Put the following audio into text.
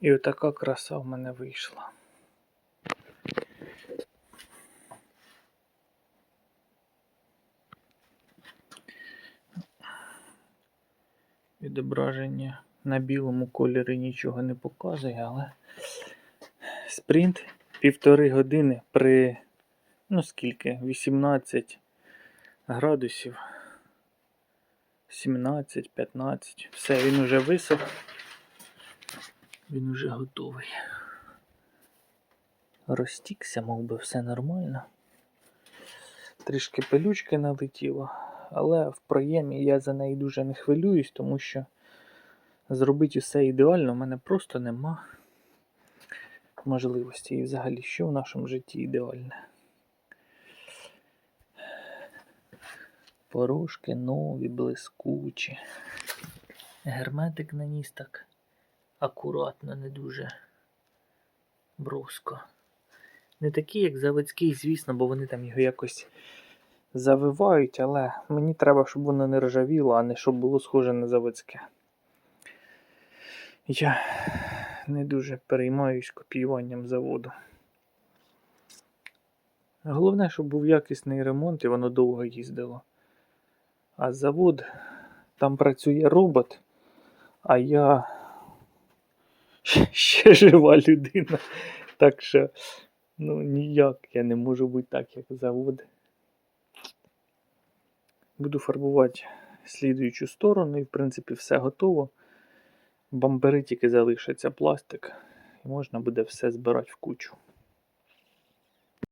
І отака краса в мене вийшла. Відображення на білому кольорі нічого не показує, але спринт півтори години при, ну скільки, 18 градусів. 17, 15. Все, він уже висох. Він уже готовий. Розтікся, мов би, все нормально. Трішки пилючки налетіло, але в проємі я за неї дуже не хвилююсь, тому що зробити все ідеально в мене просто нема можливості. І взагалі, що в нашому житті ідеальне. Порошки нові, блискучі. Герметик наніс так акуратно, не дуже бруско. Не такий, як заводський, звісно, бо вони там його якось завивають, але мені треба, щоб воно не ржавіло, а не щоб було схоже на заводське. Я не дуже переймаюсь копіюванням заводу. Головне, щоб був якісний ремонт і воно довго їздило. А завод, там працює робот, а я ще жива людина. Так що, ну ніяк я не можу бути так, як завод. Буду фарбувати слідуючу сторону, і в принципі все готово. Бамбери тільки залишиться пластик, і можна буде все збирати в кучу.